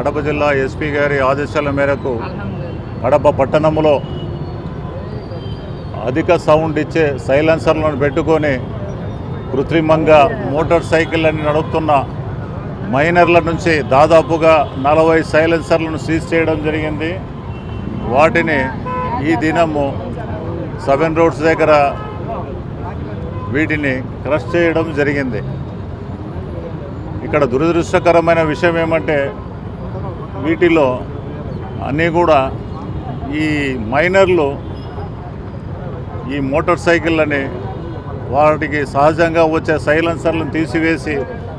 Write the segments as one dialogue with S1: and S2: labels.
S1: కడప జిల్లా ఎస్పీ గారి ఆదేశాల మేరకు కడప పట్టణంలో అధిక సౌండ్ ఇచ్చే సైలెన్సర్లను పెట్టుకొని కృత్రిమంగా మోటార్ సైకిళ్ళని నడుపుతున్న మైనర్ల నుంచి దాదాపుగా నలభై సైలెన్సర్లను సీజ్ చేయడం జరిగింది. వాటిని ఈ దినము సెవెన్ రోడ్స్ దగ్గర వీటిని క్రష్ చేయడం జరిగింది. ఇక్కడ దురదృష్టకరమైన విషయం ఏమంటే వీటిలో అన్నీ కూడా ఈ మైనర్లు ఈ మోటార్ సైకిళ్ళని వాటికి సహజంగా వచ్చే సైలెన్సర్లను తీసివేసి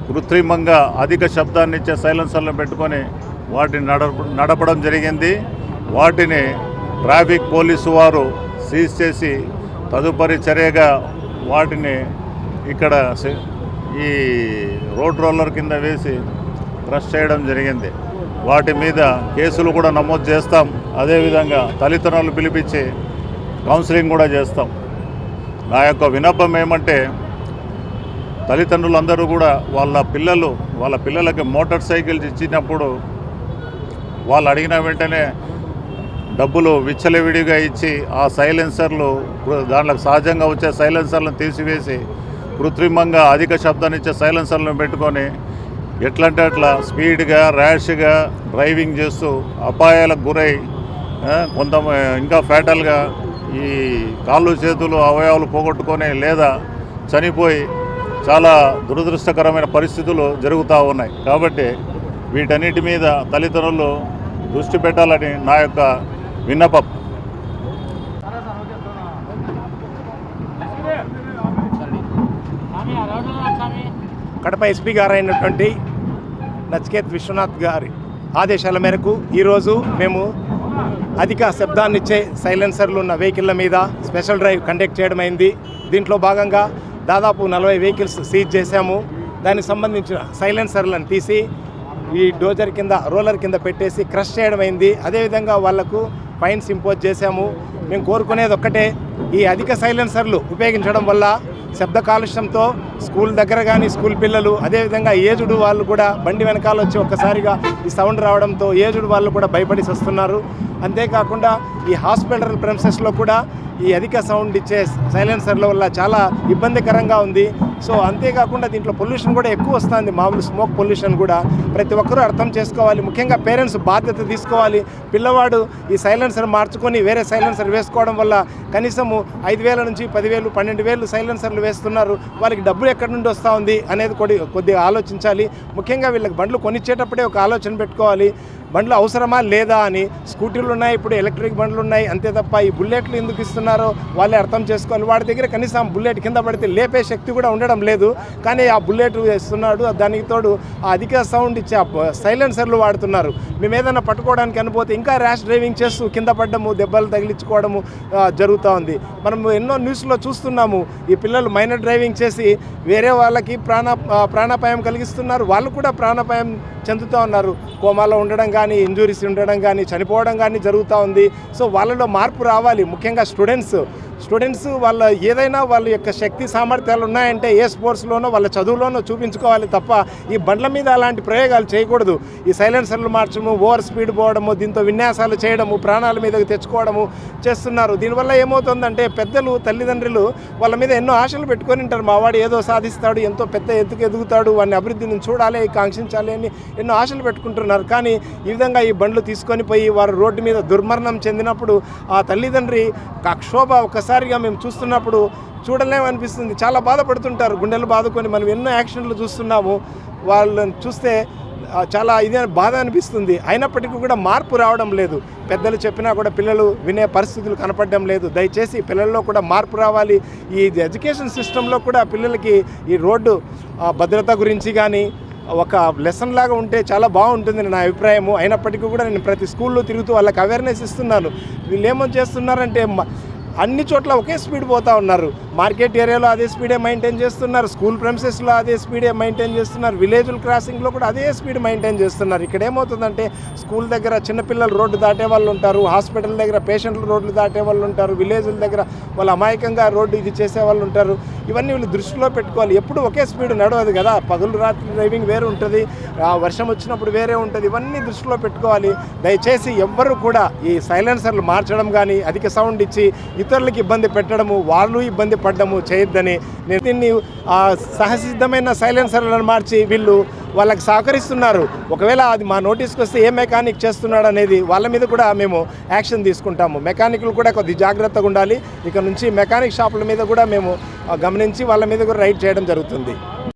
S1: కృత్రిమంగా అధిక శబ్దాన్ని ఇచ్చే సైలెన్సర్లను పెట్టుకొని వాటిని నడప నడపడం జరిగింది. వాటిని ట్రాఫిక్ పోలీసు వారు సీజ్ చేసి తదుపరి చర్యగా వాటిని ఇక్కడ ఈ రోడ్ రోలర్ కింద వేసి క్రష్ చేయడం జరిగింది. వాటి మీద కేసులు కూడా నమోదు చేస్తాం. అదేవిధంగా తల్లిదండ్రులు పిలిపించి కౌన్సిలింగ్ కూడా చేస్తాం. నా యొక్క విన్నపం ఏమంటే తల్లిదండ్రులందరూ కూడా వాళ్ళ పిల్లలు వాళ్ళ పిల్లలకి మోటార్ సైకిల్స్ ఇచ్చినప్పుడు వాళ్ళు అడిగిన వెంటనే డబ్బులు విచ్చలవిడిగా ఇచ్చి ఆ సైలెన్సర్లు దాంట్లో సహజంగా వచ్చే సైలెన్సర్లను తీసివేసి కృత్రిమంగా అధిక శబ్దాన్ని ఇచ్చే సైలెన్సర్లను పెట్టుకొని ఎట్లంటే అట్లా స్పీడ్గా ర్యాష్గా డ్రైవింగ్ చేస్తూ అపాయాలకు గురై కొంత ఇంకా ఫ్యాటల్గా ఈ కాళ్ళు చేతులు అవయవాలు పోగొట్టుకొని లేదా చనిపోయి చాలా దురదృష్టకరమైన పరిస్థితులు జరుగుతూ ఉన్నాయి. కాబట్టి వీటన్నిటి మీద తల్లిదండ్రులు దృష్టి పెట్టాలని నా యొక్క విన్నపం.
S2: కడప ఎస్పీ గారు అయినటువంటి నచికేత్ విశ్వనాథ్ గారి ఆదేశాల మేరకు ఈరోజు మేము అధిక శబ్దాన్నిచ్చే సైలెన్సర్లు ఉన్న వెహికల్ల మీద స్పెషల్ డ్రైవ్ కండక్ట్ చేయడం అయింది దీంట్లో భాగంగా దాదాపు నలభై వెహికల్స్ సీజ్ చేశాము. దానికి సంబంధించిన సైలెన్సర్లను తీసి ఈ డోజర్ కింద రోలర్ కింద పెట్టేసి క్రష్ చేయడం అయింది అదేవిధంగా వాళ్ళకు ఫైన్స్ ఇంపోజ్ చేశాము. మేము కోరుకునేది ఒక్కటే ఈ అధిక సైలెన్సర్లు ఉపయోగించడం వల్ల శబ్ద కాలుష్యంతో స్కూల్ దగ్గర కానీ స్కూల్ పిల్లలు అదేవిధంగా ఏజుడు వాళ్ళు కూడా బండి వెనకాల వచ్చి ఒక్కసారిగా ఈ సౌండ్ రావడంతో ఏజుడు వాళ్ళు కూడా భయపడి వస్తున్నారు అంతేకాకుండా ఈ హాస్పిటల్ ప్రెమిసెస్లో కూడా ఈ అధిక సౌండ్ ఇచ్చే సైలెన్సర్ల వల్ల చాలా ఇబ్బందికరంగా ఉంది. సో అంతేకాకుండా దీంట్లో పొల్యూషన్ కూడా ఎక్కువ వస్తుంది. మామూలు స్మోక్ పొల్యూషన్ కూడా ప్రతి ఒక్కరూ అర్థం చేసుకోవాలి. ముఖ్యంగా పేరెంట్స్ బాధ్యత తీసుకోవాలి. పిల్లవాడు ఈ సైలెన్సర్ మార్చుకొని వేరే సైలెన్సర్ వేసుకోవడం వల్ల కనీసము ఐదు వేల నుంచి పదివేలు పన్నెండు వేలు సైలెన్సర్లు వేస్తున్నారు. వాళ్ళకి డబ్బులు ఎక్కడి నుండి వస్తూ ఉంది అనేది కొద్ది కొద్దిగా ఆలోచించాలి. ముఖ్యంగా వీళ్ళకి బండ్లు కొనిచ్చేటప్పుడే ఒక ఆలోచన పెట్టుకోవాలి. బండ్లు అవసరమా లేదా అని. స్కూటీలు ఉన్నాయి ఇప్పుడు ఎలక్ట్రిక్ బండ్లు ఉన్నాయి. అంతే తప్ప ఈ బుల్లెట్లు ఎందుకు ఇస్తున్నారో వాళ్ళే అర్థం చేసుకోవాలి. వాడి దగ్గర కనీసం బుల్లెట్ కింద పడితే లేపే శక్తి కూడా ఉండడం లేదు. కానీ ఆ బుల్లెట్ ఇస్తున్నాడు దానికి తోడు ఆ అధిక సౌండ్ ఇచ్చే ఆ సైలెన్సర్లు వాడుతున్నారు. మేము ఏదైనా పట్టుకోవడానికి అనిపోతే ఇంకా ర్యాష్ డ్రైవింగ్ చేస్తూ కింద పడ్డము దెబ్బలు తగిలించుకోవడము జరుగుతూ ఉంది. మనం ఎన్నో న్యూస్లో చూస్తున్నాము. ఈ పిల్లలు మైనర్ డ్రైవింగ్ చేసి వేరే వాళ్ళకి ప్రాణ ప్రాణాపాయం కలిగిస్తున్నారు. వాళ్ళు కూడా ప్రాణాపాయం చెందుతూ ఉన్నారు. కోమాలో ఉండడం కానీ ఇంజురీస్ ఉండడం కానీ చనిపోవడం కానీ జరుగుతూ ఉంది. సో వాళ్ళలో మార్పు రావాలి. ముఖ్యంగా స్టూడెంట్స్ స్టూడెంట్స్ వాళ్ళ ఏదైనా వాళ్ళ యొక్క శక్తి సామర్థ్యాలు ఉన్నాయంటే ఏ స్పోర్ట్స్లోనో వాళ్ళ చదువులోనో చూపించుకోవాలి తప్ప ఈ బండ్ల మీద అలాంటి ప్రయోగాలు చేయకూడదు. ఈ సైలెన్సర్లు మార్చడము ఓవర్ స్పీడ్ పోవడము దీంతో విన్యాసాలు చేయడము ప్రాణాల మీదకి తెచ్చుకోవడము చేస్తున్నారు. దీనివల్ల ఏమవుతుందంటే పెద్దలు తల్లిదండ్రులు వాళ్ళ మీద ఎన్నో ఆశలు పెట్టుకొని ఉంటారు. మా వాడు ఏదో సాధిస్తాడు ఎంతో పెద్ద ఎత్తుకు ఎదుగుతాడు వాడిని అభివృద్ధిని చూడాలి కాంక్షించాలి అని ఎన్నో ఆశలు పెట్టుకుంటున్నారు. కానీ ఈ విధంగా ఈ బండ్లు తీసుకొని పోయి వారు రోడ్డు మీద దుర్మరణం చెందినప్పుడు ఆ తల్లిదండ్రి కక్షోభ ఒకసారి ఒక్కసారిగా మేము చూస్తున్నప్పుడు చూడలేమనిపిస్తుంది. చాలా బాధపడుతుంటారు. గుండెలు బాదుకొని మనం ఎన్నో యాక్షన్లు చూస్తున్నాము. వాళ్ళని చూస్తే చాలా ఇదే బాధ అనిపిస్తుంది. అయినప్పటికీ కూడా మార్పు రావడం లేదు. పెద్దలు చెప్పినా కూడా పిల్లలు వినే పరిస్థితులు కనపడడం లేదు. దయచేసి పిల్లల్లో కూడా మార్పు రావాలి. ఈ ఎడ్యుకేషన్ సిస్టంలో కూడా పిల్లలకి ఈ రోడ్డు భద్రత గురించి కానీ ఒక లెసన్ లాగా ఉంటే చాలా బాగుంటుంది నా అభిప్రాయము. అయినప్పటికీ కూడా నేను ప్రతి స్కూల్లో తిరుగుతూ వాళ్ళకి అవేర్నెస్ ఇస్తున్నాను. వీళ్ళు ఏమో చేస్తున్నారంటే అన్ని చోట్ల ఒకే స్పీడ్ పోతా ఉన్నారు. మార్కెట్ ఏరియాలో అదే స్పీడే మెయింటైన్ చేస్తున్నారు. స్కూల్ ప్రెమిసెస్లో అదే స్పీడే మెయింటైన్ చేస్తున్నారు. విలేజుల క్రాసింగ్లో కూడా అదే స్పీడ్ మెయింటైన్ చేస్తున్నారు. ఇక్కడ ఏమవుతుందంటే స్కూల్ దగ్గర చిన్నపిల్లలు రోడ్డు దాటే వాళ్ళు ఉంటారు. హాస్పిటల్ దగ్గర పేషెంట్లు రోడ్లు దాటే వాళ్ళు ఉంటారు. విలేజ్ల దగ్గర వాళ్ళు అమాయకంగా రోడ్డు ఇది చేసే వాళ్ళు ఉంటారు. ఇవన్నీ వీళ్ళు దృష్టిలో పెట్టుకోవాలి. ఎప్పుడు ఒకే స్పీడ్ నడవదు కదా. పగులు రాత్రి డ్రైవింగ్ వేరు ఉంటుంది. ఆ వర్షం వచ్చినప్పుడు వేరే ఉంటుంది. ఇవన్నీ దృష్టిలో పెట్టుకోవాలి. దయచేసి ఎవ్వరు కూడా ఈ సైలెన్సర్లు మార్చడం కానీ అధిక సౌండ్ ఇచ్చి ఇతరులకు ఇబ్బంది పెట్టడము వాళ్ళు ఇబ్బంది పడ్డము చేయొద్దని నేను దీన్ని సహసిద్ధమైన సైలెన్సర్లను మార్చి వీళ్ళు వాళ్ళకి సహకరిస్తున్నారు. ఒకవేళ అది మా నోటీస్కి వస్తే ఏ మెకానిక్ చేస్తున్నాడు అనేది వాళ్ళ మీద కూడా మేము యాక్షన్ తీసుకుంటాము. మెకానిక్లు కూడా కొద్ది జాగ్రత్తగా ఉండాలి. ఇక నుంచి మెకానిక్ షాపుల మీద కూడా మేము గమనించి వాళ్ళ మీద కూడా రైడ్ చేయడం జరుగుతుంది.